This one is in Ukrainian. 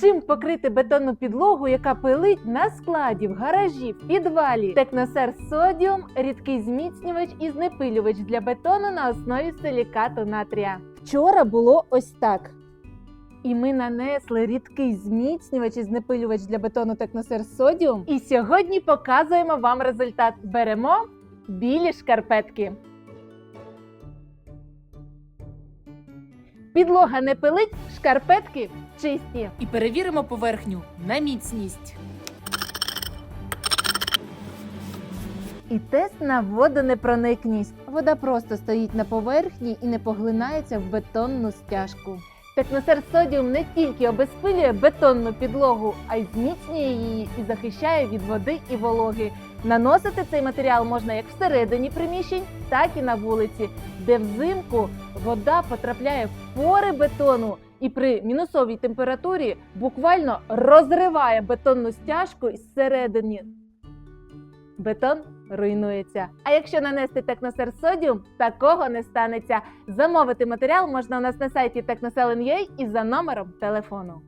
Чим покрити бетонну підлогу, яка пилить на складі, в гаражі, в підвалі? Техносер Содіум рідкий зміцнювач і знепилювач для бетону на основі силікату натрія. Вчора було ось так. І ми нанесли рідкий зміцнювач і знепилювач для бетону Техносер Содіум. І сьогодні показуємо вам результат. Беремо білі шкарпетки. Підлога не пилить, шкарпетки чисті. І перевіримо поверхню на міцність. І тест на водонепроникність. Вода просто стоїть на поверхні і не поглинається в бетонну стяжку. Техносер Содіум не тільки обезпилює бетонну підлогу, а й зміцнює її і захищає від води і вологи. Наносити цей матеріал можна як всередині приміщень, так і на вулиці, де взимку вода потрапляє в пори бетону і при мінусовій температурі буквально розриває бетонну стяжку зсередини. Бетон руйнується. А якщо нанести техносер содіум, такого не станеться. Замовити матеріал можна у нас на сайті Technosel.ua і за номером телефону.